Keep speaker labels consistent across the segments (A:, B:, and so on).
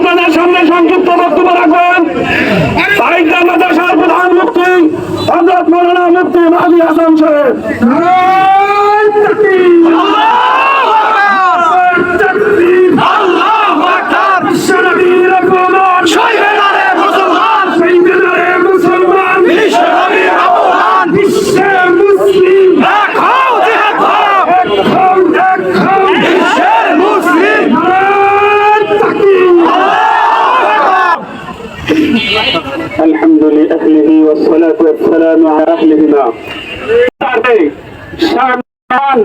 A: আপনাদের সামনে সংক্ষিপ্ত বক্তব্য রাখবেন। সাহিত্য মাদ্রাসার প্রধান মুক্তি হজরত মৌলানা মুক্তি মাহাদি হাসান সাহেব। মুসলিম الحمد لأهله والصلاة والسلام على أهلهما সম্মান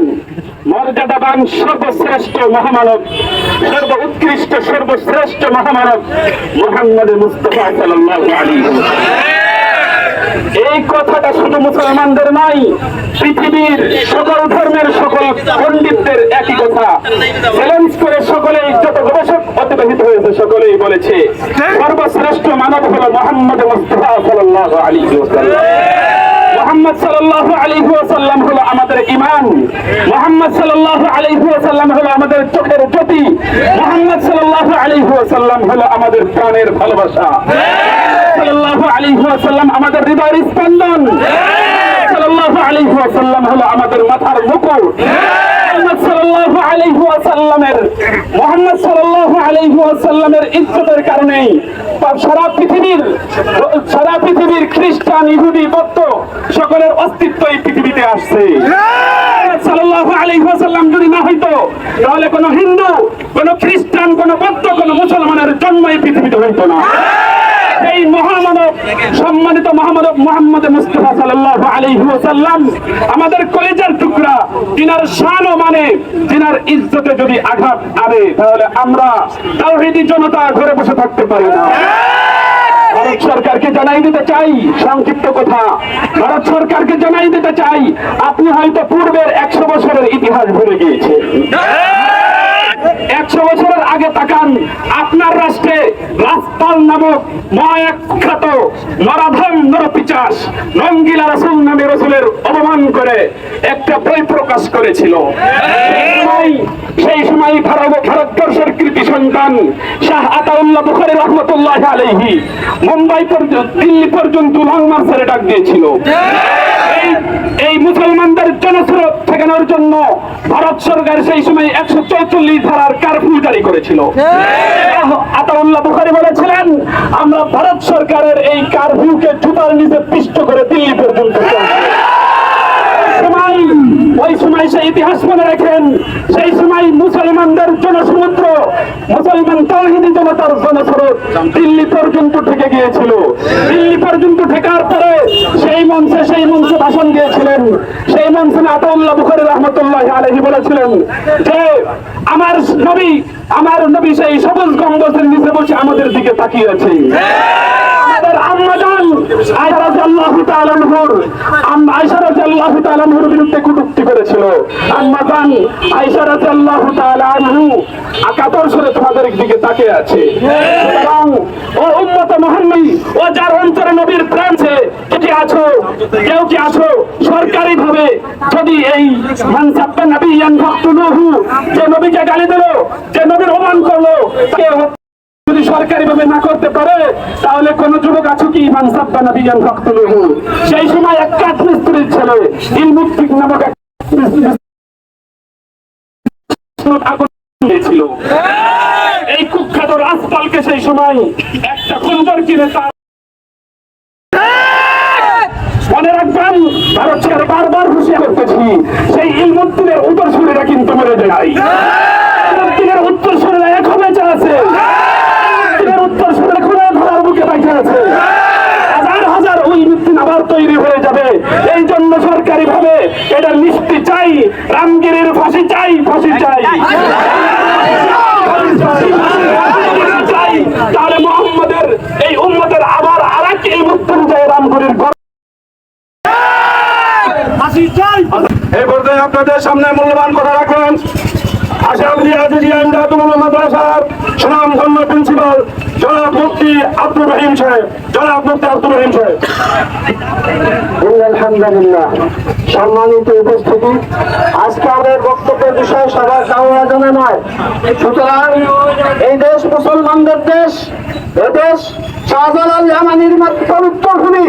A: মর্যাদাবান সর্বশ্রেষ্ঠ মহামানব সর্ব উৎকৃষ্ট সর্বশ্রেষ্ঠ মহামানব মোহাম্মদ মুস্তফা সাল্লাল্লাহু আলাইহি এই কথাটা শুধু মুসলমানদের নয়, পৃথিবীর সকল ধর্মের সকল পণ্ডিতদের একই কথা। চ্যালেঞ্জ করে সকলেই যত গবেষক অতিবাহিত হয়েছে, সকলেই বলেছে, সর্বশ্রেষ্ঠ মানব হলো মোহাম্মদ মুস্তফা আলাইহি ওয়াসাল্লাম। মোহাম্মদ সাল্লাল্লাহু আলাইহি ওয়াসাল্লাম হলো আমাদের ঈমান মোহাম্মদ সাল্লাল্লাহু আলাইহি ওয়াসাল্লাম হলো আমাদের চোখের জ্যোতি। মোহাম্মদ সাল্লাল্লাহু আলাইহি ওয়াসাল্লাম হলো আমাদের প্রাণের ভালোবাসা। ওয়াসাল্লাম আমাদের হৃদয়ের স্পন্দন। সাল্লাল্লাহু আলাইহি হলো আমাদের মাথার মুহাম্মদ ইজ্জতের কারণেই সারা পৃথিবীর সারা পৃথিবীর খ্রিস্টান ইহুদি বৌদ্ধ সকলের অস্তিত্ব এই পৃথিবীতে আসছে। সাল্লাল্লাহু আলাইহি যদি না হইতো তাহলে কোনো হিন্দু কোনো খ্রিস্টান কোনো বৌদ্ধ কোনো মুসলমানের জন্ম এই পৃথিবীতে হইতো না। এই মহামানব, সম্মানিত মহামানব মোহাম্মদ মুস্তফা সাল্লাহ আলী সাল্লাম আমাদের কলেজের টুকরা, তিনার শান মানে তিনার ইজ্জতে যদি আঘাত আনে, তাহলে আমরা তাওহিদি জনতা ঘরে বসে থাকতে পারি না। ভারত সরকারকে জানাই দিতে চাই। সংক্ষিপ্ত কথা, ভারত সরকারকে জানাই দিতে চাই, আপনি হয়তো পূর্বের একশো বছরের ইতিহাস ভুলে গিয়েছেন একশো বছরের আগে তাকান, আপনার রাষ্ট্রে রাজপাল নামক মহাখ্যাত নরাধম নরপিচাস রঙ্গিলা রসুল নামে রসুলের অপমান করে একটা বই প্রকাশ করেছিল। সেই সময় ভারত ভারতবর্ষের কৃতি সন্তান শাহ আতাউল্লাহ বুখারী রহমতুল্লাহ আলাইহি মুম্বাই পর্যন্ত, দিল্লি পর্যন্ত লং মার্চের ডাক দিয়েছিল। এই- মুসলমানদের জনস্রোত ঠেকানোর জন্য ভারত সরকার সেই সময় একশো চৌচল্লিশ ধারার কারফিউ জারি করেছিল। আতাউল্লাহ বুখারি বলেছিলেন, আমরা ভারত সরকারের এই কারফিউকে জুতার নিচে পিষ্ট করে দিল্লি পর্যন্ত সেই ইতিহাস মনে রাখেন সেই সময় মুসলমানদের জনসমুদ্র মুসলমান তাহিনী জনতার জনস্রোত দিল্লি পর্যন্ত ঠেকে গিয়েছিল। দিল্লি পর্যন্ত ঠেকার পরে সেই মঞ্চে সেই মঞ্চে ভাষণ দিয়েছিলেন। সেই মঞ্চে আতাউল্লাহ বুখারি রহমতুল্লাহ আলহী বলেছিলেন যে আমার নবী আমার নবী সেই সবুজ গম্বুজের নিচে বসে আমাদের দিকে তাকিয়ে আছে আমাদের আম্মাজান রাদিয়াল্লাহু তাআলা তাআলা আনহুর বিরুদ্ধে কটূক্তি করেছিল। আম্মাজান আয়েশা রাদিয়াল্লাহু তাআলা আনহু আকাতর সুরে তোমাদের দিকে তাকিয়ে আছে। ও উম্মত মুহাম্মদী ও যার অন্তরে নবীর প্রেম আছে কে কি আছো, কেউ কি আছো? সরকারি ভাবে যদি এই মান সাব্বা নবিয়ান ফাকতুলুহু, যে নবীকে গালি দিল, যে নবীর অপমান করল, তাকে সরকারি ভাবে না করতে পারে, তাহলে কোন যুবক আছো কি? ইমান সাব্বা নবিয়ান ফাকতুলুহু। সেই সময় এক কাঠ মিস্ত্রির ছেলে ইলমুদ্দিক নামক এই কুখ্যাত রাজপালকে সেই সময় একটা খন্দর কিনে তার মনে রাখবেন, ভারত সরকার বারবার হুঁশিয়ার করতেছি, সেই ইলমুদ্দিনের উত্তরসূরিরা কিন্তু মরে যায় ইলমুদ্দিনের উত্তরসূরিরা এখনও বেঁচে আছে ইলমুদ্দিনের উত্তরসূরিরা এখনও ধরার বুকে বাইঠে আছে হাজার হাজার উলমুদ্দিন আবার তৈরি হয়ে যাবে এই জন্য সরকারি ভাবে এটা নিশ্চিত চাই রামগিরির ফাঁসি চাই ফাঁসি চাই। চাই। তাহলে মোহাম্মদের এই উম্মতের আবার আর এক ইলমুদ্দিন যায় রামগিরির গর্ব। এই পর্যায়ে আপনাদের সামনে মূল্যবান কথা রাখেন আশাউদ্দিন আজিজিয়া ইমদাদুল মাদ্রাসার সুনামধন্য প্রিন্সিপাল
B: জনাব মুফতি আব্দুর রহিম সাহেব জনাব মুফতি আব্দুর রহিম সাহেব।
C: আলহামদুলিল্লাহ। সম্মানিত উপস্থিতি আজকে আমাদের বক্তব্যের বিষয় সবার কামনা জানা নয়। সুতরাং এই দেশ মুসলমানদের দেশ এদেশ শাহজালাল জামানির পবিত্র ভূমি।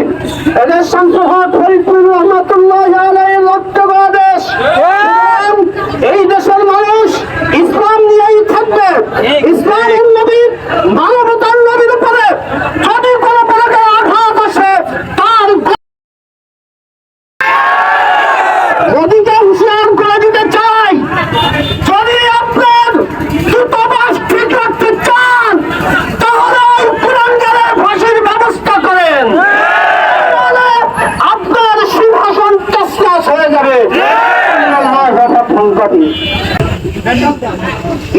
C: এদেশ শামসুহদ ফরিদপুর রহমতুল্লাহ আলাইহির রক্তগত দেশ। এই দেশের মানুষ ইসলাম নিয়েই থাকবে। ইসলামের নবীর মানবতার নবীর উপরে যদি কোনো প্রকার আঘাত আসে তার মোদীকে হুঁশিয়ার করে দিতে চাই যদি আপনার দূতাবাস ঠিক রাখতে চান তাহলে ওই কুরঙ্গারের ফাঁসির ব্যবস্থা করেন তাহলে আপনার সিংহাসন তসনাস হয়ে যাবে আল্লাহ ফোন করি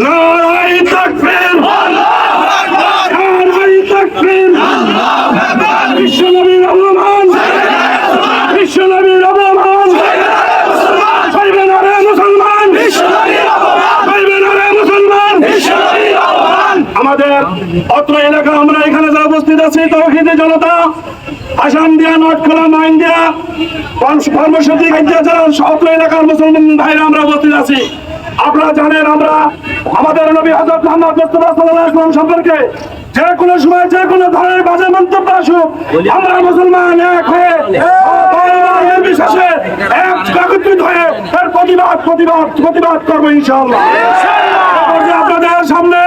B: নারাই তাকবীর নারাই তাকবীর বিশ্বনবীর অবমান বিশ্বনবীর অবমান চাইবে না রে মুসলমান চাইবে না রে মুসলমান আমাদের অত্র এলাকা আমরা এখানে যারা উপস্থিত আছি তৌহিদি জনতা আসাম দিয়া নটখোলা মাইন দিয়া কর্মসূচি গাইয়া যারা এলাকার মুসলমান ভাইরা আমরা উপস্থিত আছি। আপনারা জানেন আমরা আমাদের নবী হজরত মোহাম্মদ মুস্তফা সম্পর্কে যে কোনো সময় যে কোনো ধরনের বাজে মন্তব্য আসুক আমরা মুসলমান এক হয়ে একত্রিত হয়ে এর প্রতিবাদ প্রতিবাদ প্রতিবাদ করব ইনশাআল্লাহ। আপনাদের সামনে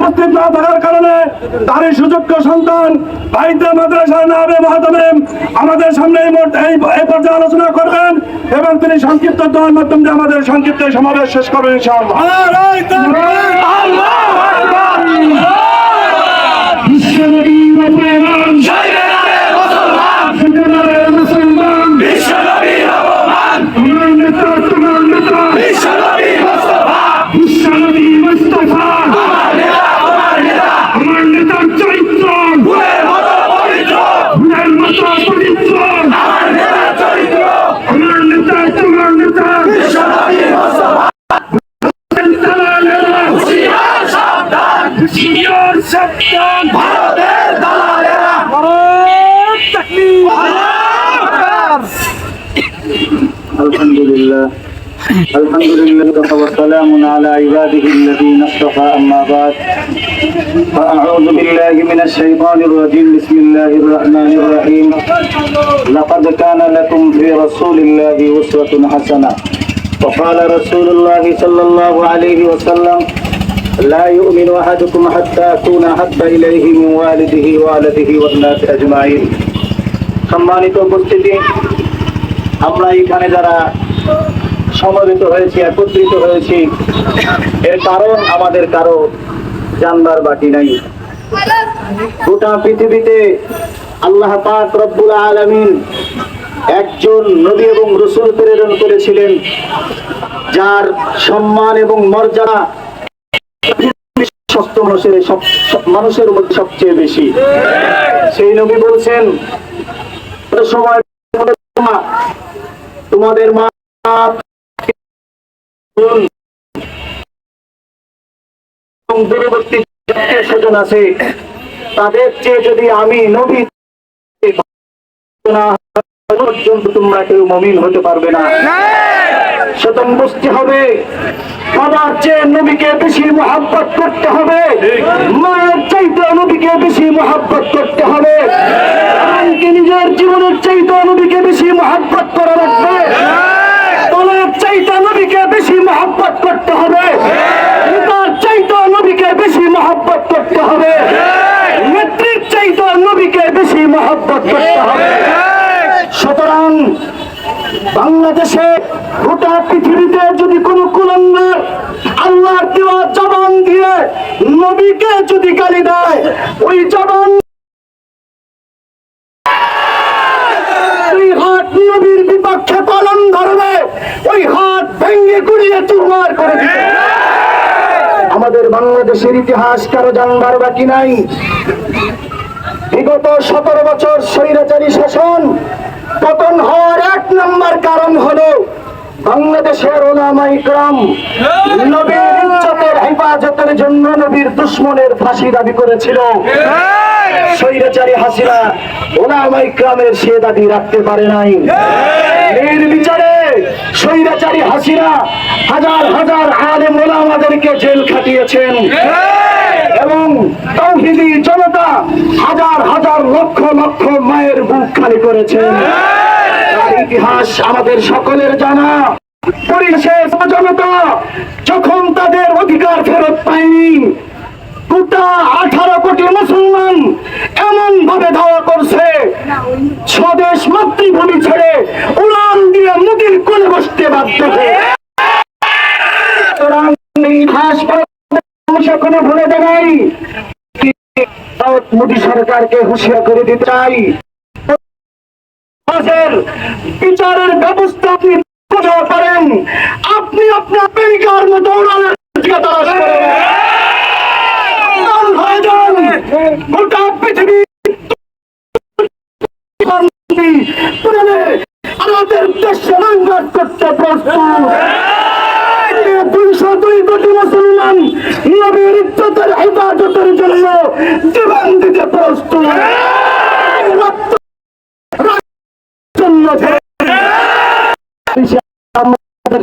B: উপস্থিত না থাকার কারণে তার এই সুযোগ্য সন্তান আমাদের সামনে এই এই পর্যায়ে আলোচনা করবেন এবং তিনি সংক্ষিপ্ত দেওয়ার মাধ্যমে আমাদের সংক্ষিপ্ত সমাবেশ শেষ করবেন ইনশাআল্লাহ। বিশ্বনবী ভারতের দালালেরা ভারত তাকবীর
C: الحمد لله الحمد لله وسلام على عباده الذين اصطفى أما بعد فأعوذ بالله من الشيطان الرجيم بسم الله الرحمن الرحيم لقد كان لكم في رسول الله أسوة حسنة وقال رسول الله صلى الله عليه وسلم لا يؤمن أحدكم حتى أكون أحب إليه من والده وولده والناس أجمعين সম্মানিত উপস্থিতি আমরা এখানে যারা সমবেত হয়েছি একত্রিত হয়েছি এর কারণ আমাদের কারো জানবার বাকি নাই গোটা পৃথিবীতে আল্লাহ পাক রব্বুল আলামিন একজন নবী এবং রসুল প্রেরণ করেছিলেন যার সম্মান এবং মর্যাদা সমস্ত মানুষের মানুষের মধ্যে সবচেয়ে বেশি। সেই নবী বলছেন তোমাদের মা আছে। তাদের চেয়ে যদি আমি নবী পর্যন্ত তোমরা কেউ মমিন হতে পারবে না। সুতরাং বুঝতে হবে। বাবার চেয়ে নবীকে বেশি মহাব্বত করতে হবে। মায়ের চাইতে নবীকে বেশি মহাব্বত করতে হবে। এমনকি নিজের জীবনের চাইতে নবীকে বেশি মহাব্বত করা লাগবে। দলের চাইতে নবীকে বেশি মহাব্বত করতে হবে। নেতার চাইতে নবীকে বেশি মহাব্বত করতে হবে। নেত্রীর চাইতে নবীকে বেশি মহাব্বত করতে হবে। বাংলাদেশে গোটা পৃথিবীতে যদি কোনো কুলঙ্গার আল্লাহর দেওয়া জবান দিয়ে নবীকে যদি গালি দেয়, ওই জবান বিপক্ষে পালন ধরবে, ওই হাত ভেঙে গুড়িয়ে চুরমার করে দিবে। আমাদের বাংলাদেশের ইতিহাস কারও জানবার বাকি নাই। বিগত সতেরো বছর স্বৈরাচারী শাসন পতন হওয়ার এক নম্বর কারণ হলো বাংলাদেশের ওলামা ইকরাম নবীর ইজ্জতের হেফাজতের জন্য নবীর দুশ্মনের ফাঁসি দাবি করেছিল। স্বৈরাচারী হাসিনা ওলামা ইকরামের সে দাবি রাখতে পারে নাই। নির্বিচারে স্বৈরাচারী হাসিনা হাজার হাজার আলেম ওলামাদেরকে জেল খাটিয়েছেন। এবং তৌহিদি জনতা হাজার হাজার লক্ষ লক্ষ মায়ের বুক খালি করেছেন তার ইতিহাস আমাদের সকলের জানা। পরিশেষ জনতা যখন তাদের অধিকার ফেরত পায়নি, গোটা আঠারো কোটি মুসলমান এমন ভাবে ধাওয়া করছে, স্বদেশ মাতৃভূমি ছেড়ে উড়ান দিয়ে মুদির কোলে বসতে বাধ্য হয়ে। ইতিহাস এখনও ভুলে দেয় নাই মোদী সরকারকে হুঁশিয়ার করে দিতে চাই। বিচারের ব্যবস্থা আপনি কোথাও পারেন আপনি আপনার প্রেমিকার মতো উড়ানের দিকে তালাশ করেন উড়ান হয়ে যান গোটা পৃথিবী পুরানে আমাদের দেশে রঙ্গাট করতে প্রস্তুত দুইশো দুই কোটি মুসলমান নবীর ইজ্জতের হেফাজতের জন্য জীবন দিতে প্রস্তুত রক্ত জন্য আমাদের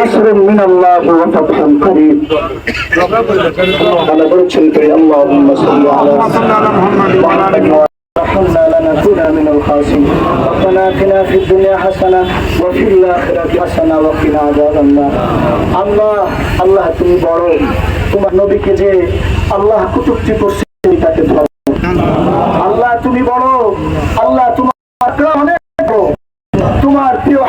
C: نصر من الله وفتح قريب على بركة اللهم صل على محمد وعلى آله وارحمنا لنكون من الخاسرين ربنا اتنا في الدنيا حسنه وفي الاخره حسنه وقنا عذاب النار আল্লাহ আল্লাহ তুমি বড় তোমার নবীকে যে আল্লাহ কুতুক্তি করছে তাকে ধরো আল্লাহ তুমি বড় আল্লাহ তোমার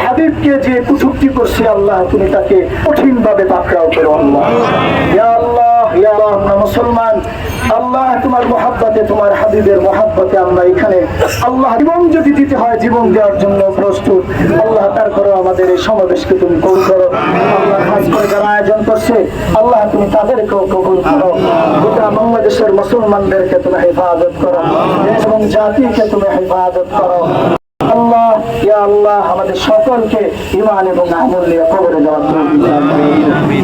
C: হাবিবকে যে কুচুক্তি করছে আল্লাহ, তুমি তাকে কঠিন ভাবে পাকড়াও করো আল্লাহ। মুসলমান। আল্লাহ তোমার মহাব্বতে, তোমার হাবিবের মহাব্বতে আমরা এখানে আল্লাহ জীবন যদি দিতে হয়, জীবন দেওয়ার জন্য প্রস্তুত। আল্লাহ আমাদের এই সমাবেশকে তুমি করো। আল্লাহ যারা আয়োজন করছে, আল্লাহ তুমি তাদেরকেও কবুল করো। গোটা বাংলাদেশের মুসলমানদেরকে তুমি হেফাজত করো এবং জাতিকে তুমি হেফাজত করো। ইয়া আল্লাহ আমাদের সকলকে ইমান এবং আমল নিয়ে কবরে যাওয়ার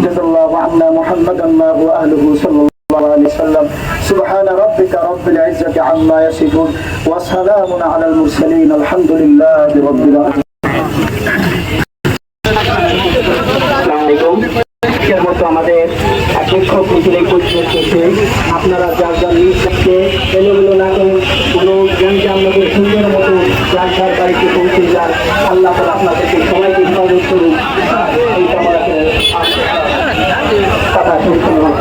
C: জাযাল্লাহু আন্না মুহাম্মাদান ওয়া আহলিহি সাল্লাল্লাহু আম্মা ইয়াসিফুন ওয়া সালামুন আলাল মুরসালিন আলহামদুলিল্লাহি রাব্বিল আলামিন। আমাদের শিক্ষক মিছিলে করতেছে আপনারা যার যার নিজ থাকতে এলোমেলো না করে কোনো জ্ঞানকে আমাদের সুন্দর মতো যার যার বাড়িতে পৌঁছে যান আল্লাহ তালা আপনাদেরকে সবাইকে সহযোগ করুন